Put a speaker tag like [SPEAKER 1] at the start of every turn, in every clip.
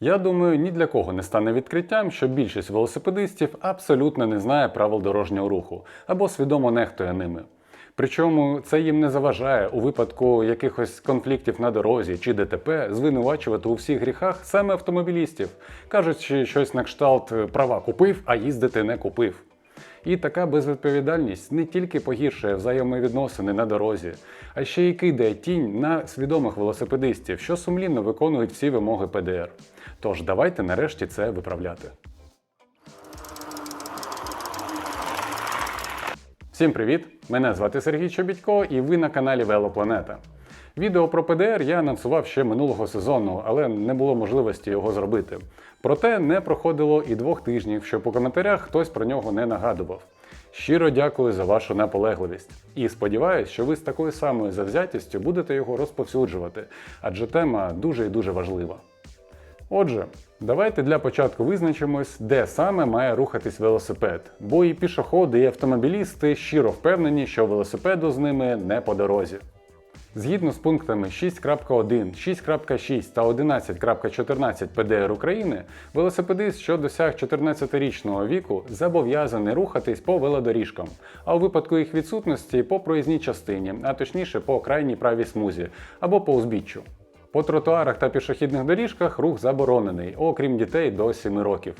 [SPEAKER 1] Я думаю, ні для кого не стане відкриттям, що більшість велосипедистів абсолютно не знає правил дорожнього руху або свідомо нехтує ними. Причому це їм не заважає у випадку якихось конфліктів на дорозі чи ДТП звинувачувати у всіх гріхах саме автомобілістів, кажучи щось на кшталт права купив, а їздити не купив. І така безвідповідальність не тільки погіршує взаємовідносини на дорозі, а ще й кидає тінь на свідомих велосипедистів, що сумлінно виконують всі вимоги ПДР. Тож давайте нарешті це виправляти. Всім привіт! Мене звати Сергій Чобітько і ви на каналі Велопланета. Відео про ПДР я анонсував ще минулого сезону, але не було можливості його зробити. Проте не проходило і двох тижнів, щоб у коментарях хтось про нього не нагадував. Щиро дякую за вашу наполегливість. І сподіваюся, що ви з такою самою завзятістю будете його розповсюджувати, адже тема дуже і дуже важлива. Отже, давайте для початку визначимось, де саме має рухатись велосипед, бо і пішоходи, і автомобілісти щиро впевнені, що велосипеду з ними не по дорозі. Згідно з пунктами 6.1, 6.6 та 11.14 ПДР України, велосипедист, що досяг 14-річного віку, зобов'язаний рухатись по велодоріжкам, а у випадку їх відсутності по проїзній частині, а точніше по крайній правій смузі або по узбіччю. По тротуарах та пішохідних доріжках рух заборонений, окрім дітей до 7 років.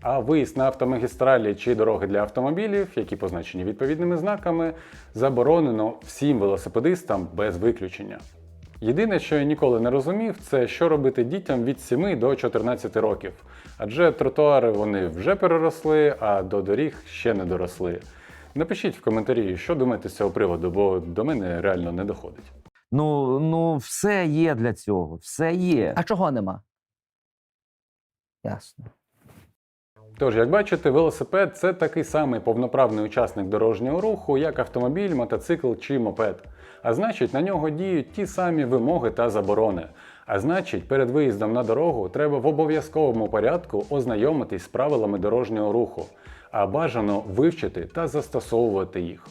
[SPEAKER 1] А виїзд на автомагістралі чи дороги для автомобілів, які позначені відповідними знаками, заборонено всім велосипедистам без виключення. Єдине, що я ніколи не розумів, це що робити дітям від 7 до 14 років. Адже тротуари вони вже переросли, а до доріг ще не доросли. Напишіть в коментарі, що думаєте з цього приводу, бо до мене реально не доходить.
[SPEAKER 2] Ну, ну, все є для цього, все є.
[SPEAKER 3] А чого нема? Ясно.
[SPEAKER 1] Тож, як бачите, велосипед це такий самий повноправний учасник дорожнього руху, як автомобіль, мотоцикл чи мопед. А значить, на нього діють ті самі вимоги та заборони. А значить, перед виїздом на дорогу треба в обов'язковому порядку ознайомитись з правилами дорожнього руху, а бажано вивчити та застосовувати їх.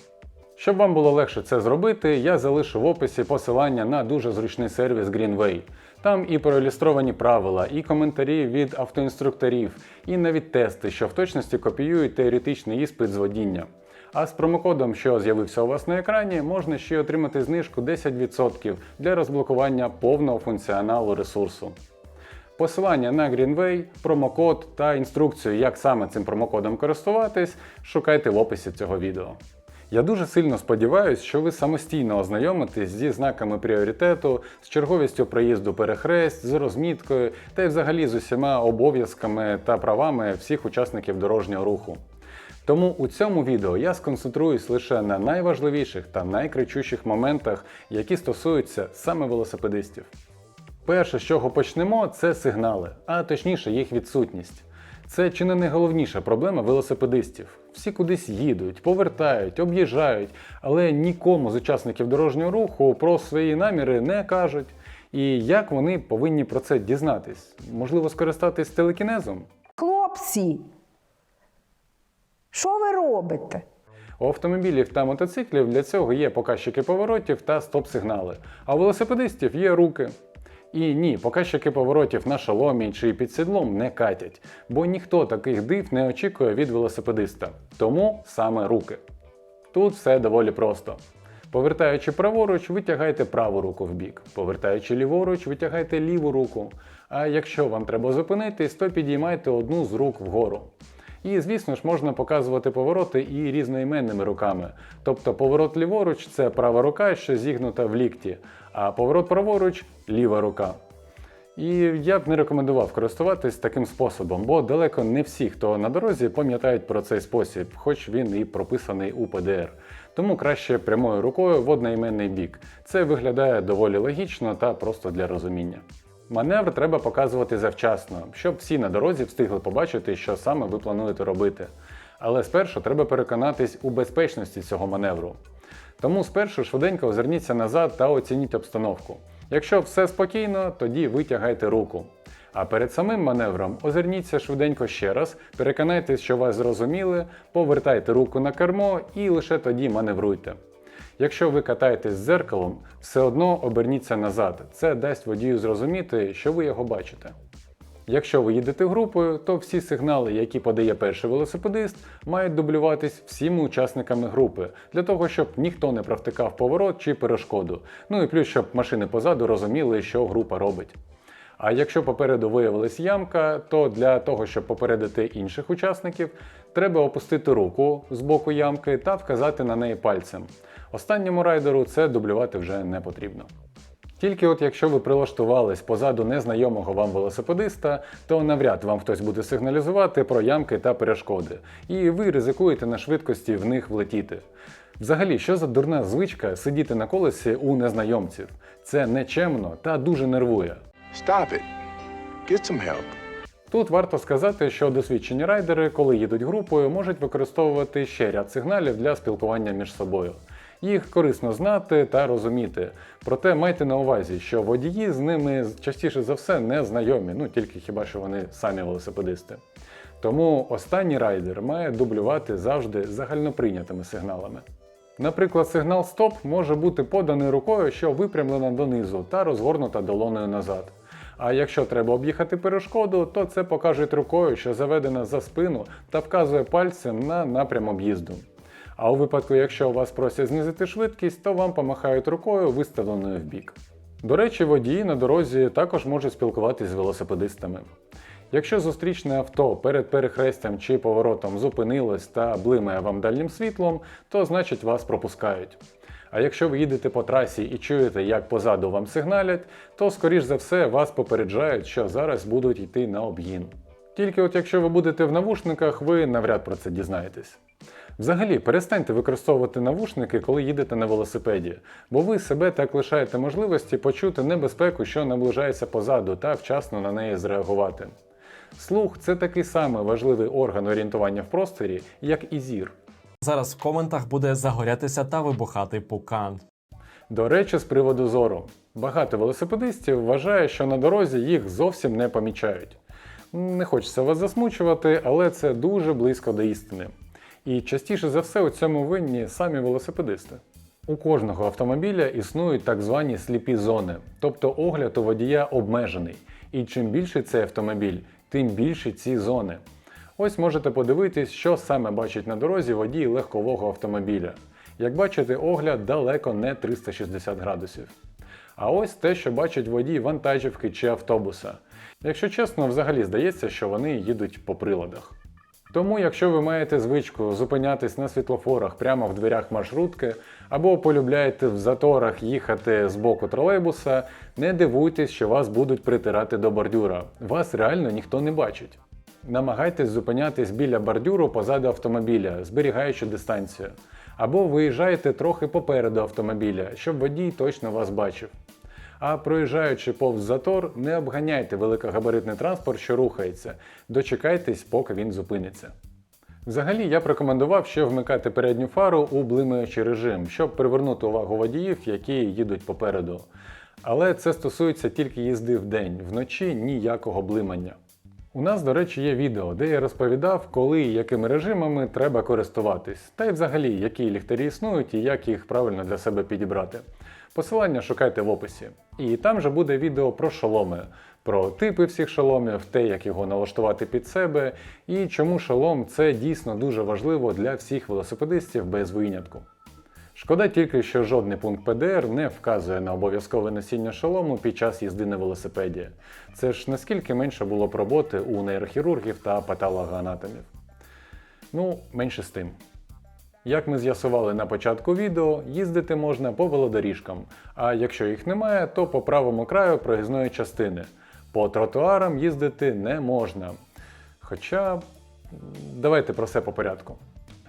[SPEAKER 1] Щоб вам було легше це зробити, я залишу в описі посилання на дуже зручний сервіс Greenway. Там і проілюстровані правила, і коментарі від автоінструкторів, і навіть тести, що в точності копіюють теоретичний іспит з водіння. А з промокодом, що з'явився у вас на екрані, можна ще отримати знижку 10% для розблокування повного функціоналу ресурсу. Посилання на Greenway, промокод та інструкцію, як саме цим промокодом користуватись, шукайте в описі цього відео. Я дуже сильно сподіваюся, що ви самостійно ознайомитесь зі знаками пріоритету, з черговістю проїзду перехрест, з розміткою та й взагалі з усіма обов'язками та правами всіх учасників дорожнього руху. Тому у цьому відео я сконцентруюсь лише на найважливіших та найкричущих моментах, які стосуються саме велосипедистів. Перше, з чого почнемо, це сигнали, а точніше їх відсутність. Це чи не найголовніша проблема велосипедистів. Всі кудись їдуть, повертають, об'їжджають, але нікому з учасників дорожнього руху про свої наміри не кажуть. І як вони повинні про це дізнатись? Можливо, скористатись телекінезом?
[SPEAKER 4] Хлопці, що ви робите?
[SPEAKER 1] У автомобілів та мотоциклів для цього є показчики поворотів та стоп-сигнали, а у велосипедистів є руки. І ні, показчики поворотів на шоломі чи під сідлом не катять, бо ніхто таких див не очікує від велосипедиста. Тому саме руки. Тут все доволі просто. Повертаючи праворуч, витягайте праву руку в бік. Повертаючи ліворуч, витягайте ліву руку. А якщо вам треба зупинитись, то підіймайте одну з рук вгору. І, звісно ж, можна показувати повороти і різноіменними руками. Тобто поворот ліворуч це права рука, що зігнута в лікті, а поворот праворуч ліва рука. І я б не рекомендував користуватись таким способом, бо далеко не всі, хто на дорозі, пам'ятають про цей спосіб, хоч він і прописаний у ПДР. Тому краще прямою рукою в одноіменний бік. Це виглядає доволі логічно та просто для розуміння. Маневр треба показувати завчасно, щоб всі на дорозі встигли побачити, що саме ви плануєте робити. Але спершу треба переконатись у безпечності цього маневру. Тому спершу швиденько озирніться назад та оцініть обстановку. Якщо все спокійно, тоді витягайте руку. А перед самим маневром озирніться швиденько ще раз, переконайтесь, що вас зрозуміли, повертайте руку на кермо і лише тоді маневруйте. Якщо ви катаєтесь з дзеркалом, все одно оберніться назад. Це дасть водію зрозуміти, що ви його бачите. Якщо ви їдете групою, то всі сигнали, які подає перший велосипедист, мають дублюватись всіми учасниками групи, для того, щоб ніхто не провтикав поворот чи перешкоду. Ну і плюс, щоб машини позаду розуміли, що група робить. А якщо попереду виявилась ямка, то для того, щоб попередити інших учасників, треба опустити руку з боку ямки та вказати на неї пальцем. Останньому райдеру це дублювати вже не потрібно. Тільки от якщо ви прилаштувались позаду незнайомого вам велосипедиста, то навряд вам хтось буде сигналізувати про ямки та перешкоди, і ви ризикуєте на швидкості в них влетіти. Взагалі, що за дурна звичка сидіти на колесі у незнайомців? Це нечемно та дуже нервує.
[SPEAKER 3] Stop it. Get some help.
[SPEAKER 1] Тут варто сказати, що досвідчені райдери, коли їдуть групою, можуть використовувати ще ряд сигналів для спілкування між собою. Їх корисно знати та розуміти. Проте майте на увазі, що водії з ними частіше за все не знайомі, ну тільки хіба що вони самі велосипедисти. Тому останній райдер має дублювати завжди загальноприйнятими сигналами. Наприклад, сигнал стоп може бути поданий рукою, що випрямлена донизу та розгорнута долоною назад. А якщо треба об'їхати перешкоду, то це покажуть рукою, що заведена за спину та вказує пальцем на напрям об'їзду. А у випадку, якщо вас просять знизити швидкість, то вам помахають рукою, виставленою вбік. До речі, водії на дорозі також можуть спілкуватися з велосипедистами. Якщо зустрічне авто перед перехрестям чи поворотом зупинилось та блимає вам дальнім світлом, то значить вас пропускають. А якщо ви їдете по трасі і чуєте, як позаду вам сигналять, то скоріш за все вас попереджають, що зараз будуть йти на обгін. Тільки от якщо ви будете в навушниках, ви навряд про це дізнаєтесь. Взагалі, перестаньте використовувати навушники, коли їдете на велосипеді, бо ви себе так лишаєте можливості почути небезпеку, що наближається позаду, та вчасно на неї зреагувати. Слух це такий самий важливий орган орієнтування в просторі, як і зір.
[SPEAKER 5] Зараз в коментах буде загорятися та вибухати пукан.
[SPEAKER 1] До речі, з приводу зору. Багато велосипедистів вважає, що на дорозі їх зовсім не помічають. Не хочеться вас засмучувати, але це дуже близько до істини. І частіше за все у цьому винні самі велосипедисти. У кожного автомобіля існують так звані сліпі зони, тобто огляд у водія обмежений. І чим більший цей автомобіль, тим більші ці зони. Ось можете подивитись, що саме бачить на дорозі водій легкового автомобіля. Як бачите, огляд далеко не 360 градусів. А ось те, що бачить водій вантажівки чи автобуса. Якщо чесно, взагалі здається, що вони їдуть по приладах. Тому, якщо ви маєте звичку зупинятись на світлофорах прямо в дверях маршрутки, або полюбляєте в заторах їхати з боку тролейбуса, не дивуйтесь, що вас будуть притирати до бордюра. Вас реально ніхто не бачить. Намагайтесь зупинятись біля бордюру позаду автомобіля, зберігаючи дистанцію. Або виїжджайте трохи попереду автомобіля, щоб водій точно вас бачив. А проїжджаючи повз затор, не обганяйте великогабаритний транспорт, що рухається, дочекайтесь, поки він зупиниться. Взагалі, я б рекомендував ще вмикати передню фару у блимаючий режим, щоб привернути увагу водіїв, які їдуть попереду. Але це стосується тільки їзди в день, вночі ніякого блимання. У нас, до речі, є відео, де я розповідав, коли і якими режимами треба користуватись, та й взагалі, які ліхтарі існують і як їх правильно для себе підібрати. Посилання шукайте в описі. І там же буде відео про шоломи, про типи всіх шоломів, те, як його налаштувати під себе, і чому шолом це дійсно дуже важливо для всіх велосипедистів без винятку. Шкода тільки, що жодний пункт ПДР не вказує на обов'язкове носіння шолому під час їзди на велосипеді. Це ж наскільки менше було б роботи у нейрохірургів та патологоанатомів. Ну, менше з тим. Як ми з'ясували на початку відео, їздити можна по велодоріжкам, а якщо їх немає, то по правому краю проїзної частини. По тротуарам їздити не можна. Хоча давайте про все по порядку.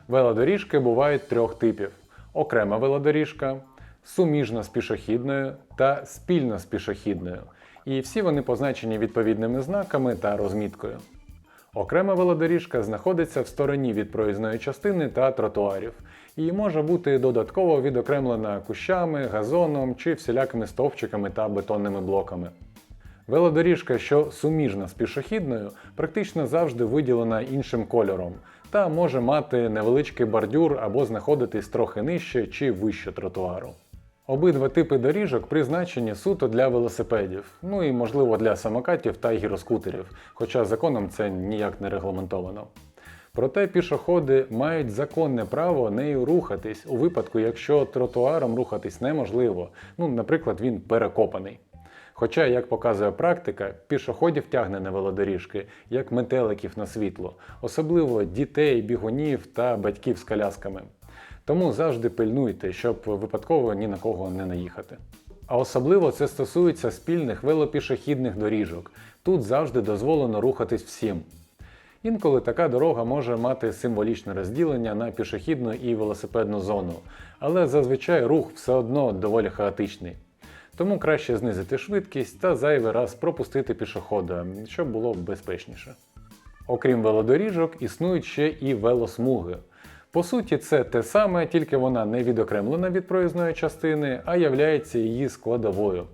[SPEAKER 1] Велодоріжки бувають трьох типів: окрема велодоріжка, суміжна з пішохідною та спільна з пішохідною. І всі вони позначені відповідними знаками та розміткою. Окрема велодоріжка знаходиться в стороні від проїзної частини та тротуарів і може бути додатково відокремлена кущами, газоном чи всілякими стовпчиками та бетонними блоками. Велодоріжка, що суміжна з пішохідною, практично завжди виділена іншим кольором та може мати невеличкий бордюр або знаходитись трохи нижче чи вище тротуару. Обидва типи доріжок призначені суто для велосипедів, ну і можливо для самокатів та гіроскутерів, хоча законом це ніяк не регламентовано. Проте пішоходи мають законне право нею рухатись у випадку, якщо тротуаром рухатись неможливо, ну, наприклад, він перекопаний. Хоча, як показує практика, пішоходів тягне на велодоріжки, як метеликів на світло, особливо дітей, бігунів та батьків з колясками. Тому завжди пильнуйте, щоб випадково ні на кого не наїхати. А особливо це стосується спільних велопішохідних доріжок. Тут завжди дозволено рухатись всім. Інколи така дорога може мати символічне розділення на пішохідну і велосипедну зону, але зазвичай рух все одно доволі хаотичний. Тому краще знизити швидкість та зайвий раз пропустити пішохода, щоб було безпечніше. Окрім велодоріжок, існують ще і велосмуги. По суті, це те саме, тільки вона не відокремлена від проїзної частини, а являється її складовою,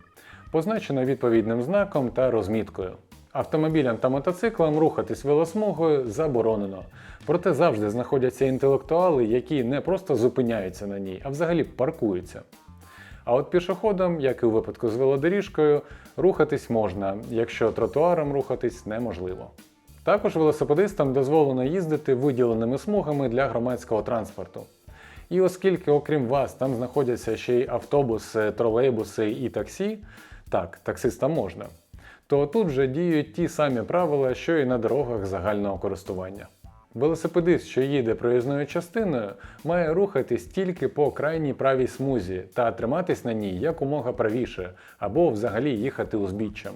[SPEAKER 1] позначена відповідним знаком та розміткою. Автомобілям та мотоциклам рухатись велосмугою заборонено. Проте завжди знаходяться інтелектуали, які не просто зупиняються на ній, а взагалі паркуються. А от пішоходам, як і у випадку з велодоріжкою, рухатись можна, якщо тротуаром рухатись неможливо. Також велосипедистам дозволено їздити виділеними смугами для громадського транспорту. І оскільки, окрім вас, там знаходяться ще й автобуси, тролейбуси і таксі, так, таксистам можна, то тут вже діють ті самі правила, що і на дорогах загального користування. Велосипедист, що їде проїзною частиною, має рухатись тільки по крайній правій смузі та триматись на ній якомога правіше, або взагалі їхати узбіччям.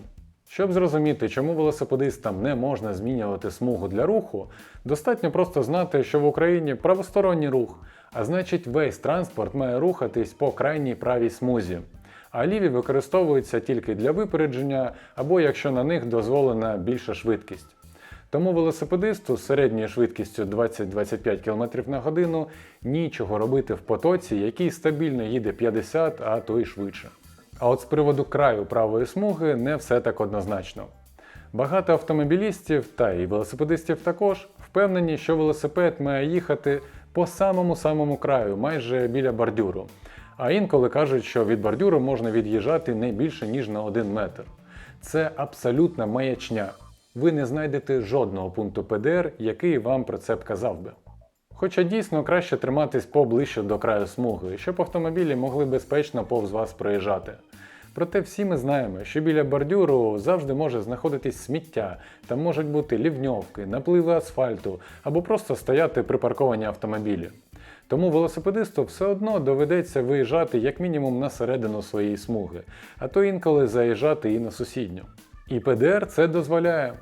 [SPEAKER 1] Щоб зрозуміти, чому велосипедистам не можна змінювати смугу для руху, достатньо просто знати, що в Україні правосторонній рух, а значить весь транспорт має рухатись по крайній правій смузі. А ліві використовуються тільки для випередження або якщо на них дозволена більша швидкість. Тому велосипедисту з середньою швидкістю 20-25 км на годину нічого робити в потоці, який стабільно їде 50, а то й швидше. А от з приводу краю правої смуги не все так однозначно. Багато автомобілістів та і велосипедистів також впевнені, що велосипед має їхати по самому самому краю, майже біля бордюру. А інколи кажуть, що від бордюру можна від'їжджати не більше ніж на 1 метр. Це абсолютна маячня. Ви не знайдете жодного пункту ПДР, який вам про це б казав би. Хоча дійсно краще триматись поближче до краю смуги, щоб автомобілі могли безпечно повз вас проїжджати. Проте всі ми знаємо, що біля бордюру завжди може знаходитись сміття, там можуть бути лівньовки, напливи асфальту або просто стояти припарковані автомобілі. Тому велосипедисту все одно доведеться виїжджати як мінімум на середину своєї смуги, а то інколи заїжджати і на сусідню. І ПДР це дозволяє.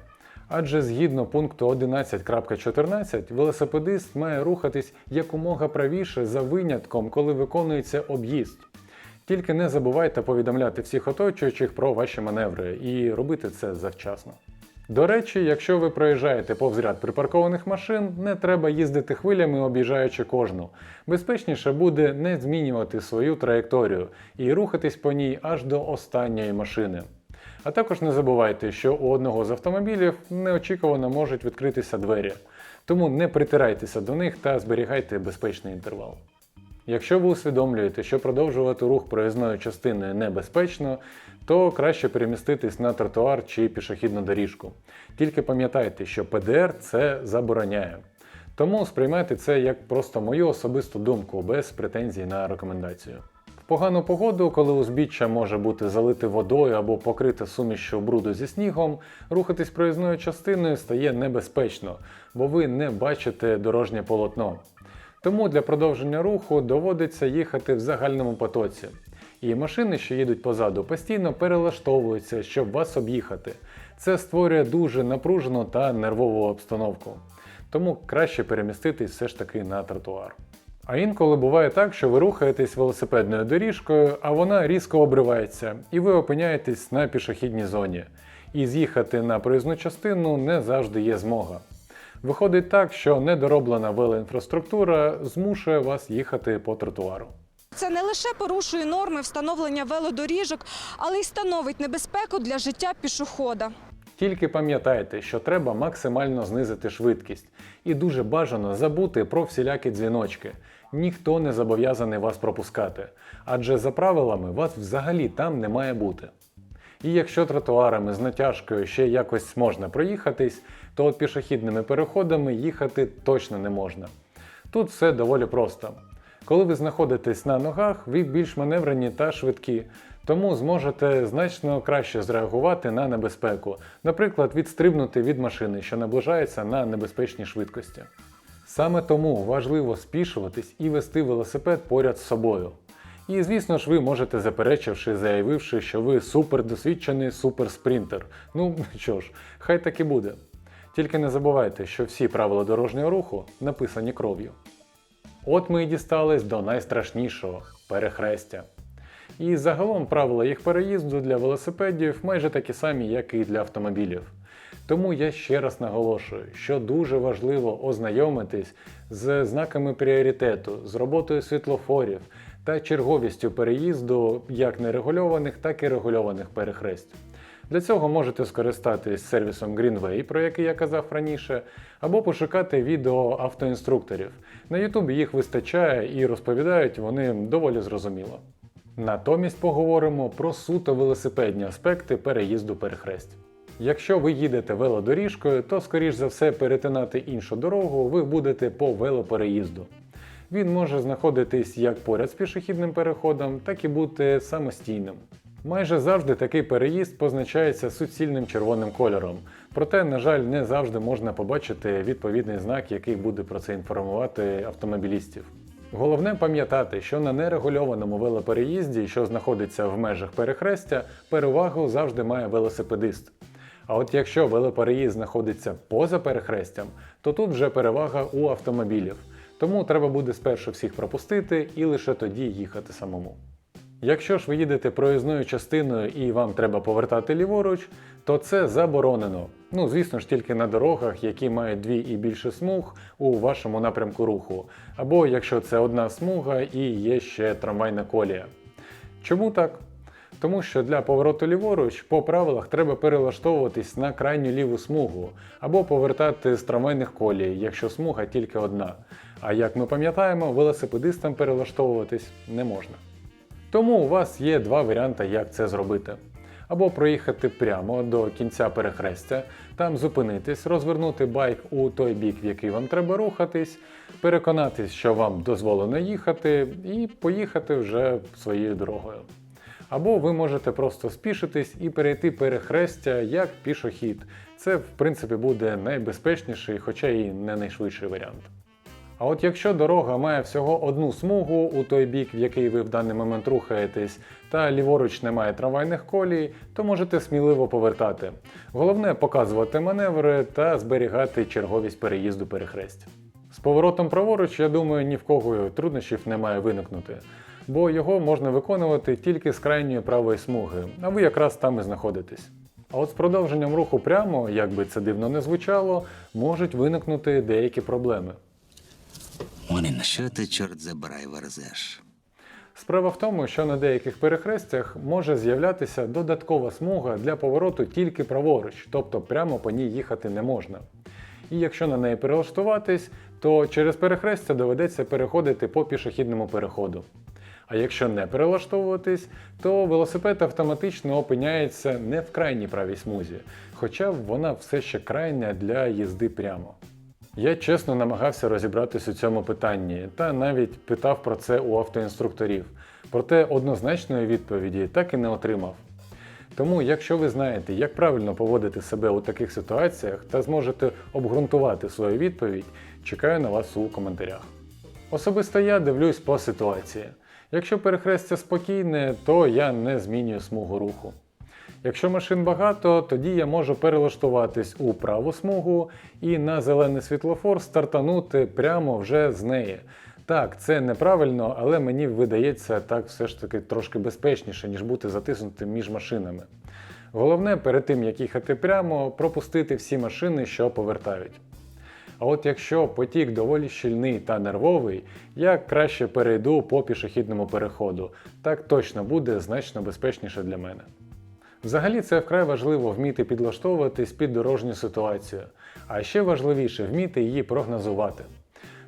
[SPEAKER 1] Адже згідно пункту 11.14 велосипедист має рухатись якомога правіше за винятком, коли виконується об'їзд. Тільки не забувайте повідомляти всіх оточуючих про ваші маневри і робити це завчасно. До речі, якщо ви проїжджаєте повз ряд припаркованих машин, не треба їздити хвилями, об'їжджаючи кожну. Безпечніше буде не змінювати свою траєкторію і рухатись по ній аж до останньої машини. А також не забувайте, що у одного з автомобілів неочікувано можуть відкритися двері, тому не притирайтеся до них та зберігайте безпечний інтервал. Якщо ви усвідомлюєте, що продовжувати рух проїзної частини небезпечно, то краще переміститись на тротуар чи пішохідну доріжку. Тільки пам'ятайте, що ПДР це забороняє. Тому сприймайте це як просто мою особисту думку, без претензій на рекомендацію. Погану погоду, коли узбіччя може бути залите водою або покрите сумішчю бруду зі снігом, рухатись проїзною частиною стає небезпечно, бо ви не бачите дорожнє полотно. Тому для продовження руху доводиться їхати в загальному потоці. І машини, що їдуть позаду, постійно перелаштовуються, щоб вас об'їхати. Це створює дуже напружену та нервову обстановку. Тому краще переміститись все ж таки на тротуар. А інколи буває так, що ви рухаєтесь велосипедною доріжкою, а вона різко обривається, і ви опиняєтесь на пішохідній зоні. І з'їхати на проїзну частину не завжди є змога. Виходить так, що недороблена велоінфраструктура змушує вас їхати по тротуару.
[SPEAKER 6] Це не лише порушує норми встановлення велодоріжок, але й становить небезпеку для життя пішохода.
[SPEAKER 1] Тільки пам'ятайте, що треба максимально знизити швидкість, і дуже бажано забути про всілякі дзвіночки. ніхто не зобов'язаний вас пропускати, адже за правилами вас взагалі там не має бути. І якщо тротуарами з натяжкою ще якось можна проїхатись, то от пішохідними переходами їхати точно не можна. Тут все доволі просто. Коли ви знаходитесь на ногах, ви більш маневрені та швидкі, тому зможете значно краще зреагувати на небезпеку, наприклад, відстрибнути від машини, що наближається на небезпечній швидкості. Саме тому важливо спішуватись і вести велосипед поряд з собою. І звісно ж, ви можете заперечивши, заявивши, що ви супердосвідчений суперспринтер. Ну що ж, хай так і буде. Тільки не забувайте, що всі правила дорожнього руху написані кров'ю. От ми і дістались до найстрашнішого перехрестя. І загалом правила їх переїзду для велосипедів майже такі самі, як і для автомобілів. Тому я ще раз наголошую, що дуже важливо ознайомитись з знаками пріоритету, з роботою світлофорів та черговістю переїзду як нерегульованих, так і регульованих перехресть. Для цього можете скористатись сервісом Greenway, про який я казав раніше, або пошукати відео автоінструкторів. На YouTube їх вистачає і розповідають вони доволі зрозуміло. Натомість поговоримо про суто велосипедні аспекти переїзду перехресть. Якщо ви їдете велодоріжкою, то скоріш за все перетинати іншу дорогу ви будете по велопереїзду. Він може знаходитись як поряд з пішохідним переходом, так і бути самостійним. Майже завжди такий переїзд позначається суцільним червоним кольором, проте, на жаль, не завжди можна побачити відповідний знак, який буде про це інформувати автомобілістів. Головне пам'ятати, що на нерегульованому велопереїзді, що знаходиться в межах перехрестя, перевагу завжди має велосипедист. А от якщо велопереїзд знаходиться поза перехрестям, то тут вже перевага у автомобілів. Тому треба буде спершу всіх пропустити і лише тоді їхати самому. Якщо ж ви їдете проїзною частиною і вам треба повертати ліворуч, то це заборонено. Ну, звісно ж, тільки на дорогах, які мають дві і більше смуг у вашому напрямку руху, або якщо це одна смуга і є ще трамвайна колія. Чому так? Тому що для повороту ліворуч по правилах треба перелаштовуватись на крайню ліву смугу, або повертати з трамвайних колій, якщо смуга тільки одна. А як ми пам'ятаємо, велосипедистам перелаштовуватись не можна. Тому у вас є два варіанти, як це зробити. Або проїхати прямо до кінця перехрестя, там зупинитись, розвернути байк у той бік, в який вам треба рухатись, переконатись, що вам дозволено їхати, і поїхати вже своєю дорогою. Або ви можете просто спішитись і перейти перехрестя як пішохід. Це, в принципі, буде найбезпечніший, хоча і не найшвидший варіант. А от якщо дорога має всього одну смугу у той бік, в який ви в даний момент рухаєтесь, та ліворуч немає трамвайних колій, то можете сміливо повертати. Головне показувати маневри та зберігати черговість переїзду перехрестя. З поворотом праворуч, я думаю, ні в кого труднощів не має виникнути, бо його можна виконувати тільки з крайньої правої смуги, а ви якраз там і знаходитесь. А от з продовженням руху прямо, як би це дивно не звучало, можуть виникнути деякі проблеми.
[SPEAKER 7] Що ти, чорт забирай, верзеш?
[SPEAKER 1] Справа в тому, що на деяких перехрестях може з'являтися додаткова смуга для повороту тільки праворуч, тобто прямо по ній їхати не можна. І якщо на неї перелаштуватись, то через перехрестя доведеться переходити по пішохідному переходу. А якщо не перелаштовуватись, то велосипед автоматично опиняється не в крайній правій смузі, хоча вона все ще крайня для їзди прямо. Я чесно намагався розібратись у цьому питанні та навіть питав про це у автоінструкторів, проте однозначної відповіді так і не отримав. Тому, якщо ви знаєте, як правильно поводити себе у таких ситуаціях та зможете обґрунтувати свою відповідь, чекаю на вас у коментарях. Особисто я дивлюсь по ситуації. Якщо перехрестя спокійне, то я не змінюю смугу руху. Якщо машин багато, тоді я можу перелаштуватись у праву смугу і на зелений світлофор стартанути прямо вже з неї. Так, це неправильно, але мені видається так все ж таки трошки безпечніше, ніж бути затиснутим між машинами. Головне, перед тим як їхати прямо, пропустити всі машини, що повертають. А от якщо потік доволі щільний та нервовий, я краще перейду по пішохідному переходу. Так точно буде значно безпечніше для мене. Взагалі це вкрай важливо вміти підлаштовуватись під дорожню ситуацію, а ще важливіше вміти її прогнозувати.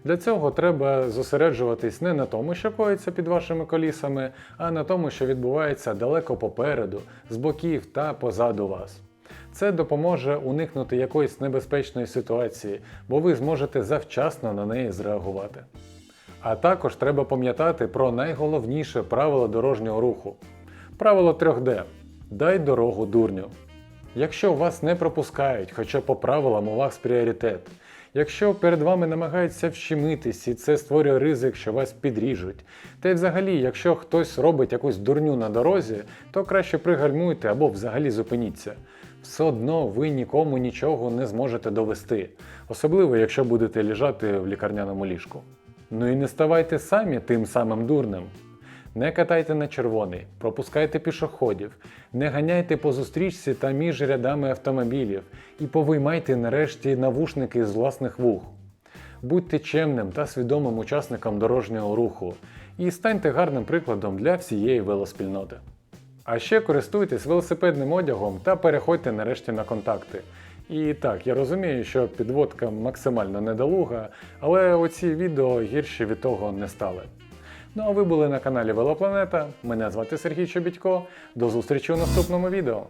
[SPEAKER 1] Для цього треба зосереджуватись не на тому, що коїться під вашими колісами, а на тому, що відбувається далеко попереду, з боків та позаду вас. Це допоможе уникнути якоїсь небезпечної ситуації, бо ви зможете завчасно на неї зреагувати. А також треба пам'ятати про найголовніше правило дорожнього руху. Правило 3D. Дай дорогу дурню. Якщо вас не пропускають, хоча по правилам у вас пріоритет. Якщо перед вами намагаються вщемитись і це створює ризик, що вас підріжуть. Та й взагалі, якщо хтось робить якусь дурню на дорозі, то краще пригальмуйте або взагалі зупиніться. Все одно ви нікому нічого не зможете довести, особливо якщо будете лежати в лікарняному ліжку. Ну і не ставайте самі тим самим дурним. Не катайте на червоний, пропускайте пішоходів, не ганяйте по зустрічці та між рядами автомобілів і повиймайте нарешті навушники з власних вух. Будьте чемним та свідомим учасником дорожнього руху і станьте гарним прикладом для всієї велоспільноти. А ще користуйтесь велосипедним одягом та переходьте нарешті на контакти. І так, я розумію, що підводка максимально недолуга, але оці відео гірші від того не стали. Ну а ви були на каналі Велопланета. Мене звати Сергій Чобітько. До зустрічі у наступному відео.